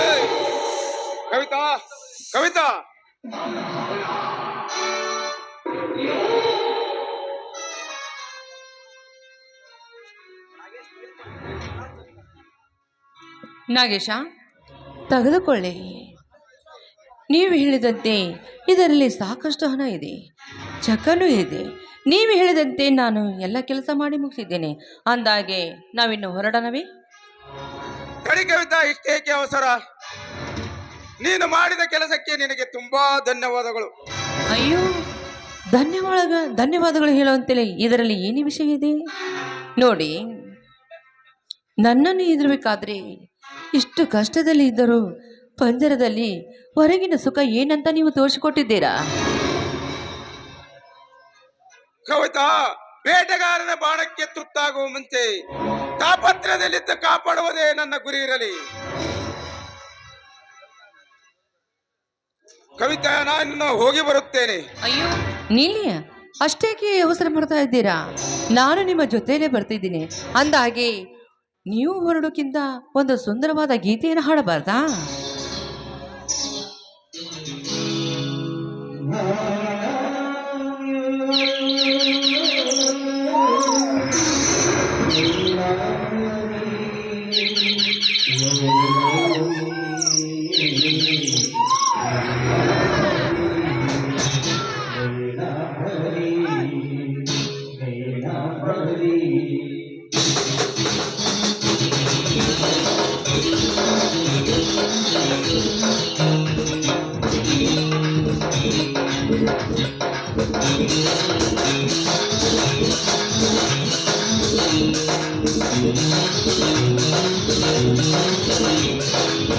ಏಯ್! ಕವಿತಾ ಕವಿತಾ ನಾಗೇಶ ತೆಗೆದುಕೊಳ್ಳಿ. ನೀವು ಹೇಳಿದಂತೆ ಇದರಲ್ಲಿ ಸಾಕಷ್ಟು ಹಣ ಇದೆ ಚಕಲು ಇದೆ. ನೀವು ಹೇಳಿದಂತೆ ನಾನು ಎಲ್ಲ ಕೆಲಸ ಮಾಡಿ ಮುಗಿಸಿದ್ದೇನೆ. ಅಂದಾಗೆ ನಾವಿನ್ನು ಹೊರಡನವೇ? ಕವಿತಾ ಇಷ್ಟೇಕೆ ಅವಸರ? ನೀನು ಮಾಡಿದ ಕೆಲಸಕ್ಕೆ ನಿನಗೆ ತುಂಬಾ ಧನ್ಯವಾದಗಳು. ಅಯ್ಯೋ ಧನ್ಯವಾದ ಧನ್ಯವಾದಗಳು ಹೇಳುವಂತೇಳಿ ಇದರಲ್ಲಿ ಏನು ವಿಷಯ ಇದೆ? ನೋಡಿ ನನ್ನನ್ನು ಎದುರಬೇಕಾದ್ರೆ ಇಷ್ಟು ಕಷ್ಟದಲ್ಲಿ ಇದ್ದರೂ ಪಂಜರದಲ್ಲಿ ಹೊರಗಿನ ಸುಖ ಏನಂತ ನೀವು ತೋರಿಸಿಕೊಟ್ಟಿದ್ದೀರಾ? ಕವಿತಾ ಬೇಟೆಗಾರನ ಬಾಣಕ್ಕೆ ತುತ್ತಾಗುವ ಮುಂಚೆ ತಾಪತ್ರದಲ್ಲಿದ್ದ ಕಾಪಾಡುವುದೇ ನನ್ನ ಗುರಿ ಇರಲಿ. ಕವಿತಾ ನಾನು ಹೋಗಿ ಬರುತ್ತೇನೆ. ಅಯ್ಯೋ ನೀಲಿ ಅಷ್ಟೇಕೆ ಅವಸರ ಮಾಡ್ತಾ ಇದ್ದೀರಾ? ನಾನು ನಿಮ್ಮ ಜೊತೆಯಲ್ಲೇ ಬರ್ತಿದ್ದೀನಿ. ಅಂದಾಗೆ ನೀವು ಹೊರಡೋಕ್ಕಿಂತ ಒಂದು ಸುಂದರವಾದ ಗೀತೆಯನ್ನು ಹಾಡಬಾರ್ದಾ? Thank ಬಾಳಿಗೆ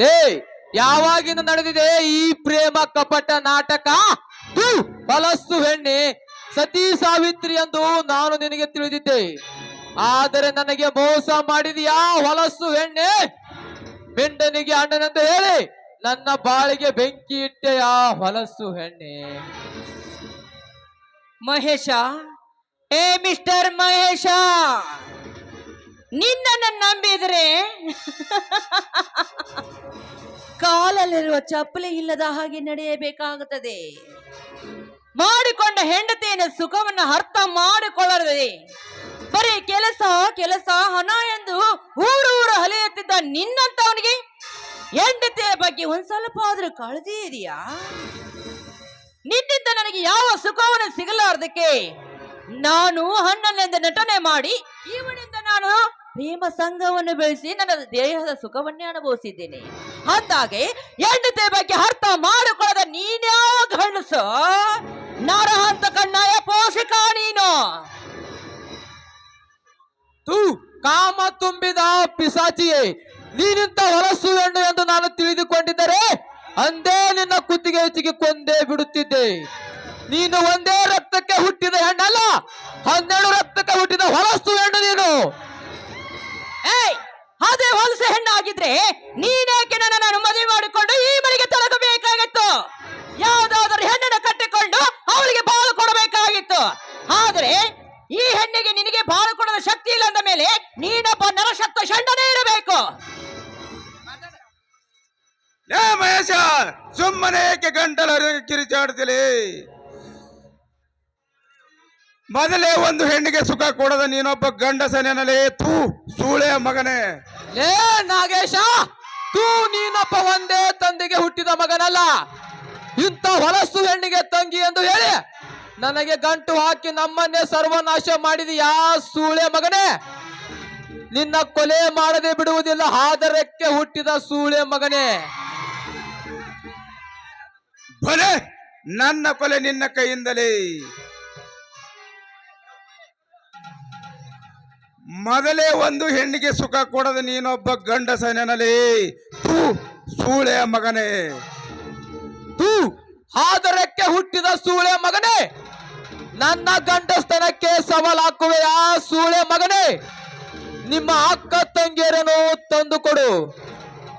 ಏ ಯಾವಾಗಿಂದ ನಡೆದಿದೆ ಈ ಪ್ರೇಮ ಕಪಟ ನಾಟಕ? ಥು, ಹೊಲಸ್ಸು ಹೆಣ್ಣೆ ಸತಿ ಸಾವಿತ್ರಿ ಎಂದು ನಾನು ನಿನಗೆ ತಿಳಿದಿದ್ದೆ. ಆದರೆ ನನಗೆ ಮೋಸ ಮಾಡಿದೆಯಾ ಹೊಲಸು ಹೆಣ್ಣೆ? ಬೆಂಡನಿಗೆ ಅಣ್ಣನಂದು ಹೇಳಿ ನನ್ನ ಬಾಳಿಗೆ ಬೆಂಕಿ ಇಟ್ಟೆಯ ಹೊಲಸ್ಸು ಹೆಣ್ಣೆ? ಮಹೇಶ ಏ ಮಿಸ್ಟರ್ ಮಹೇಶ! ನಿನ್ನನ್ನು ನಂಬಿದರೆ ಕಾಲಲ್ಲಿರುವ ಚಪ್ಪಲಿ ಇಲ್ಲದ ಹಾಗೆ ನಡೆಯಬೇಕಾಗುತ್ತದೆ. ಮಾಡಿಕೊಂಡ ಹೆಂಡತಿಯನ್ನು ಸುಖವನ್ನು ಅರ್ಥ ಮಾಡಿಕೊಳ್ಳದೆ, ಬರೀ ಕೆಲಸ ಕೆಲಸ, ಹಣ ಎಂದು ಊರು ಊರು ಅಲೆಯುತ್ತಿದ್ದ ನಿನ್ನಂತವನಿಗೆ ಹೆಂಡತಿಯ ಬಗ್ಗೆ ಒಂದ್ ಸ್ವಲ್ಪ ಆದ್ರೂ ಕಾಳಜಿ ಇದೆಯಾ? ನಿನ್ನಿಂದ ನನಗೆ ಯಾವ ಸುಖವನ್ನು ಸಿಗಲಾರ್ದಕ್ಕೆ ನಾನು ಹಣ್ಣನೆಂದು ನಟನೆ ಮಾಡಿ ಇವನಿಂದ ನಾನು ಪ್ರೇಮ ಸಂಘವನ್ನು ಬೆಳೆಸಿ ನನ್ನ ದೇಹದ ಸುಖವನ್ನೇ ಅನುಭವಿಸಿದ್ದೇನೆ. ಅಂದಾಗೆ ಹೆಂಡತಿಯ ಬಗ್ಗೆ ಅರ್ಥ ಮಾಡಿಕೊಳ್ಳದ ನೀನ್ಯಾವ ಹೊಲಸು ನರಹಂತ ಕಣ್ಣಾಯ ಪೋಷಕ ನೀನು. ತೂ, ಕಾಮ ತುಂಬಿದ ಪಿಸಾಚಿಯೇ, ನೀನಿಂತ ಹೊಲಸು ಹೆಣ್ಣು ಎಂದು ನಾನು ತಿಳಿದುಕೊಂಡಿದ್ದರೆ ಅಂದೇ ನಿನ್ನ ಕುತ್ತಿಗೆ ಕೊಂದೇ ಬಿಡುತ್ತಿದ್ದೆ. ನೀನು ಒಂದೇ ರಕ್ತಕ್ಕೆ ಹುಟ್ಟಿದ ಹೆಣ್ಣಲ್ಲ, ಹನ್ನೆರಡು ರಕ್ತಕ್ಕೆ ಹುಟ್ಟಿದ ಹೊಲಸು ಹೆಣ್ಣು ನೀನು. ಏಯ್, ಅದೇ ಹೊಲಸು ಹೆಣ್ಣಾಗಿದ್ರೆ ನೀನೇಕೆ ನನ್ನನ್ನು ಮದುವೆ ಮಾಡಿಕೊಂಡು ಈ ಮನೆಗೆ ತೊಲಗಬೇಕಾಗಿತ್ತು? ಯಾವುದಾದರೂ ಹೆಣ್ಣನ್ನು ಕಟ್ಟಿಕೊಂಡು ಅವಳಿಗೆ ಬಾಳು ಕೊಡಬೇಕಾಗಿತ್ತು. ಆದ್ರೆ ಈ ಹೆಣ್ಣಿಗೆ ನಿನಗೆ ಬಾಳು ಕೊಡದ ಶಕ್ತಿ ಇಲ್ಲ ಅಂದ ಮೇಲೆ ನೀನೊಬ್ಬ ನರಶಕ್ತ ಷಂಡನೇ ಇರಬೇಕು. ಸುಮ್ಮನೆ ಏಕೆ ಗಂಟಲ ಕಿರಿಚಾಡ್ತಿಲಿ? ಮೊದಲೇ ಒಂದು ಹೆಣ್ಣಿಗೆ ಸುಖ ಕೊಡದ ನೀನೊಬ್ಬ ಗಂಡಸನೇನಲೇ ತೂ ಸೂಳೆ ಮಗನೇ. ಲೇ ನಾಗೇಶ ತೂ ನೀನಪ್ಪ ಒಂದೇ ತಂದೆಗೆ ಹುಟ್ಟಿದ ಮಗನಲ್ಲ. ಇಂಥ ಹೊಲಸು ಹೆಣ್ಣಿಗೆ ತಂಗಿ ಎಂದು ಹೇಳಿ ನನಗೆ ಗಂಟು ಹಾಕಿ ನಮ್ಮನ್ನೇ ಸರ್ವನಾಶ ಮಾಡಿದ ಯಾ ಸೂಳೆ ಮಗನೇ. ನಿನ್ನ ಕೊಲೆ ಮಾಡದೆ ಬಿಡುವುದಿಲ್ಲ ಹಾದರಕ್ಕೆ ಹುಟ್ಟಿದ ಸೂಳೆ ಮಗನೇ. ಬಲೆ ನನ್ನ ಕೊಲೆ ನಿನ್ನ ಕೈಯಿಂದಲೇ. ಮೊದಲೇ ಒಂದು ಹೆಣ್ಣಿಗೆ ಸುಖ ಕೊಡದ ನೀನೊಬ್ಬ ಗಂಡಸನೇನಲೇ ತೂ ಸೂಳೆ ಮಗನೇ. ತೂ ಆದರಕ್ಕೆ ಹುಟ್ಟಿದ ಸೂಳೆ ಮಗನೇ. ನನ್ನ ಗಂಡಸ್ತನಕ್ಕೆ ಸವಾಲಾಕುವೆಯಾ ಸೂಳೆ ಮಗನೇ. ನಿಮ್ಮ ಅಕ್ಕ ತಂಗಿಯರನ್ನು ತಂದುಕೊಡು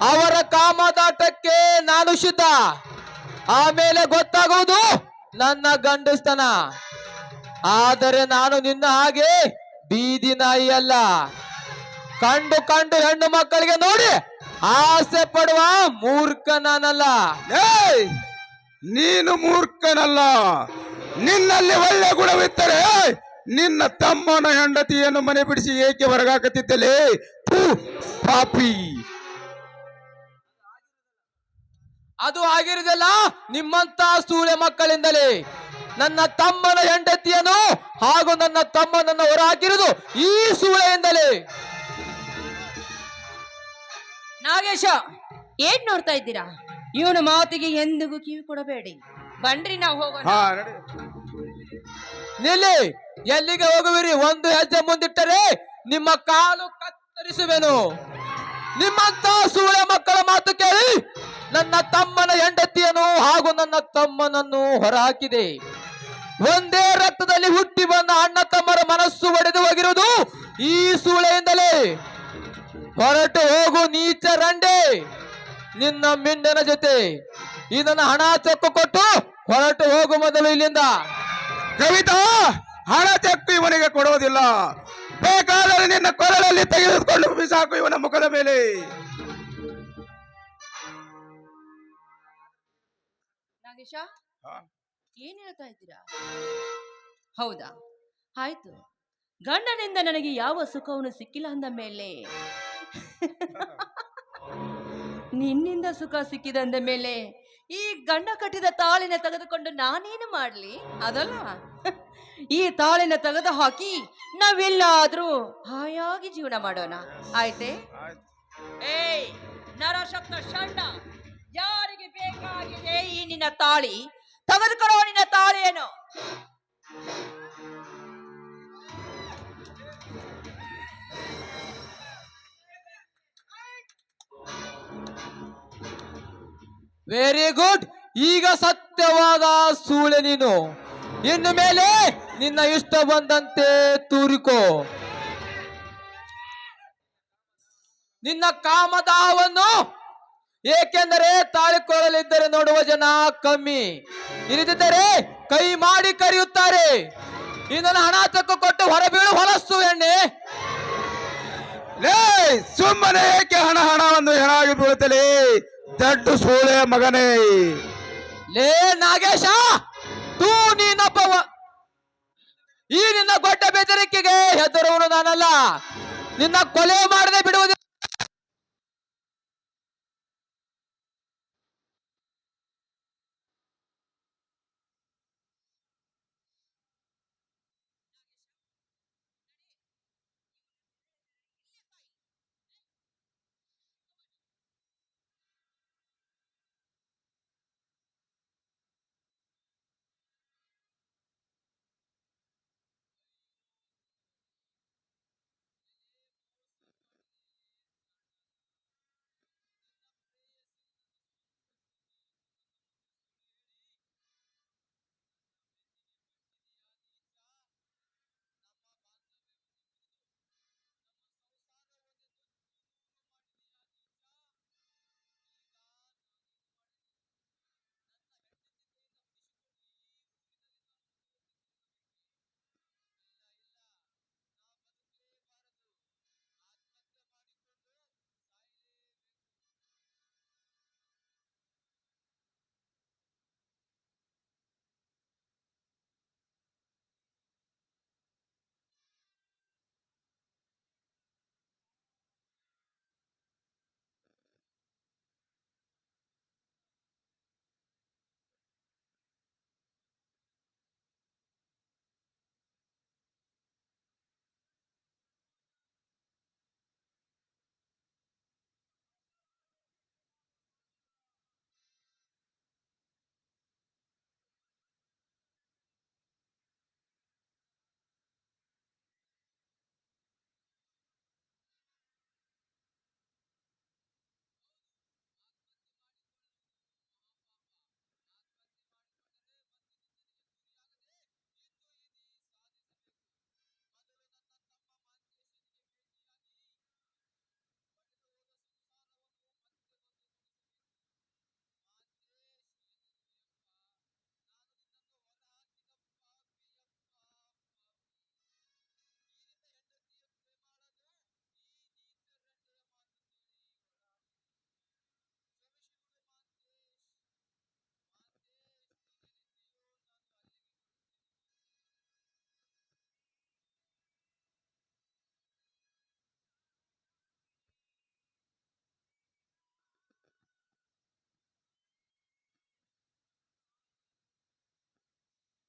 ಅವರ ಕಾಮದಾಟಕ್ಕೆ ನಾನು ಸಿದ್ಧ. ಆಮೇಲೆ ಗೊತ್ತಾಗುವುದು ನನ್ನ ಗಂಡಸ್ತನ. ಆದರೆ ನಾನು ನಿನ್ನ ಹಾಗೆ ಬೀದಿ ನಾಯಿ ಅಲ್ಲ. ಕಂಡು ಕಂಡು ಹೆಣ್ಣು ಮಕ್ಕಳಿಗೆ ನೋಡಿ ಆಸೆ ಪಡುವ ಮೂರ್ಖ ನಾನಲ್ಲ ಏಯ್ ನೀನು ಮೂರ್ಖನಲ್ಲ. ನಿನ್ನಲ್ಲಿ ಒಳ್ಳೆ ಗುಣವಿದ್ದರೆ ನಿನ್ನ ತಮ್ಮನ ಹೆಂಡತಿಯನ್ನು ಮನೆ ಬಿಡಿಸಿ ಏಕೆ ಹೊರಗಾಕತ್ತಿದ್ದಲೇ ಥೂ, ಪಾಪಿ. ಅದು ಆಗಿರುದಲ್ಲ ನಿಮ್ಮಂತ ಸೂರ್ಯ ಮಕ್ಕಳಿಂದಲೇ. ನನ್ನ ತಮ್ಮನ ಹೆಂಡತಿಯನು ಹಾಗೂ ನನ್ನ ತಮ್ಮನನ್ನು ಹೊರಹಾಕಿರುವುದು ಈ ಸೂಳೆಯಿಂದಲೇ ನಾಗೇಶ ಏನ್ ನೋಡ್ತಾ ಇದ್ದೀರಾ? ಇವನ ಮಾತಿಗೆ ಎಂದಿಗೂ ಕಿವಿ ಕೊಡಬೇಡಿ. ಬನ್ರಿ ನಾವು ಹೋಗೋಣ. ನಿಲ್ಲಿ ಎಲ್ಲಿಗೆ ಹೋಗುವಿರಿ? ಒಂದು ಹೆಜ್ಜೆ ಮುಂದಿಟ್ಟರೆ ನಿಮ್ಮ ಕಾಲು ಕತ್ತರಿಸುವೆನು. ನಿಮ್ಮಂತ ಸೂಳೆ ಮಕ್ಕಳ ಮಾತು ಕೇಳಿ ನನ್ನ ತಮ್ಮನ ಹೆಂಡತಿಯನ್ನು ನನ್ನ ತಮ್ಮನನ್ನು ಹೊರಹಾಕಿದೆ. ಒಂದೇ ರಕ್ತದಲ್ಲಿ ಹುಟ್ಟಿ ಬಂದ ಅಣ್ಣ ತಮ್ಮರ ಮನಸ್ಸು ಒಡೆದು ಹೋಗಿರುವುದು ಈ ಸೂಳೆಯಿಂದಲೇ ಹೊರಟು ಹೋಗು ನೀಚ ರಂಡೆ. ನಿನ್ನ ಮಿಂಡನ ಜೊತೆ ಇದನ್ನ ಹಣ ಚೆಕ್ಕು ಕೊಟ್ಟು ಹೊರಟು ಹೋಗು ಮೊದಲು ಇಲ್ಲಿಂದ. ಕವಿತಾ, ಹಣ ಚೆಕ್ಕು ಇವನಿಗೆ ಕೊಡುವುದಿಲ್ಲ. ಬೇಕಾದರೆ ನಿನ್ನ ಕೊರಳಲ್ಲಿ ತೆಗೆದುಕೊಂಡು ಬಿಸಾಕು ಇವನ ಮುಖದ ಮೇಲೆ. ನಾಗೇಶ ಏನ್ ಹೇಳ್ತಾ ಇದ್ದೀರಾ? ಹೌದಾ? ಆಯ್ತು. ಗಂಡನಿಂದ ನನಗೆ ಯಾವ ಸುಖವನ್ನು ಸಿಕ್ಕಿಲ್ಲ ಅಂದ ಮೇಲೆ. ನಿನ್ನಿಂದ ಸುಖ ಸಿಕ್ಕಿದಂದ ಮೇಲೆ ಈ ಗಂಡ ಕಟ್ಟಿದ ತಾಳಿನ ತೆಗೆದುಕೊಂಡು ನಾನೇನು ಮಾಡ್ಲಿ? ಅದಲ್ಲ. ಈ ತಾಳಿನ ತೆಗೆದು ಹಾಕಿ ನಾವೆಲ್ಲಾದ್ರೂ ಹಾಯಾಗಿ ಜೀವನ ಮಾಡೋಣ. ಆಯ್ತೆ? ಏಯ್ ನರಶಕ್ತ ಷಂಡ ಯಾರಿಗೆ ಬೇಕಾಗಿದೆ ಈ ನಿನ್ನ ತಾಳಿ? ತೆಗೆದುಕೊಳ್ಳೋ ನಿನ್ನ ತಾಳಿಯನ್ನು. ವೆರಿ ಗುಡ್ ಈಗ ಸತ್ಯವಾದ ಸೂಳೆ ನೀನು. ಇನ್ನು ಮೇಲೆ ನಿನ್ನ ಇಷ್ಟ ಬಂದಂತೆ ತೂರಿಕೋ. ನಿನ್ನ ಕಾಮದಾಹವನ್ನು ಏಕೆಂದರೆ ತಾಳಿಕೊಳ್ಳಲಿದ್ದರೆ ನೋಡುವ ಜನ ಕಮ್ಮಿ. ಇರಿದಿದ್ದರೆ ಕೈ ಮಾಡಿ ಕರೆಯುತ್ತಾರೆ. ಇನ್ನೊಂದು ಹಣ ತಕ್ಕ ಕೊಟ್ಟು ಹೊರಬೀಳು ಹೊಲಸ್ತು ಎಣ್ಣೆ. ಲೇ ಸುಮ್ಮನೆ ಏಕೆ ಹಣ ಹಣ ಒಂದು ಹೆಣಾಗಿ ಬೀಳುತ್ತಲೇ? ದಡ್ಡು ಸೂಳೆ ಮಗನೇ. ಲೇ ನಾಗೇಶ ತೂ ನೀನೊಬ್ಬ ಈ ನಿನ್ನ ಗೊಡ್ಡ ಬೆದರಿಕೆಗೆ ಹೆದರುವನು ನಾನಲ್ಲ. ನಿನ್ನ ಕೊಲೆ ಮಾಡದೆ ಬಿಡುವುದಿಲ್ಲ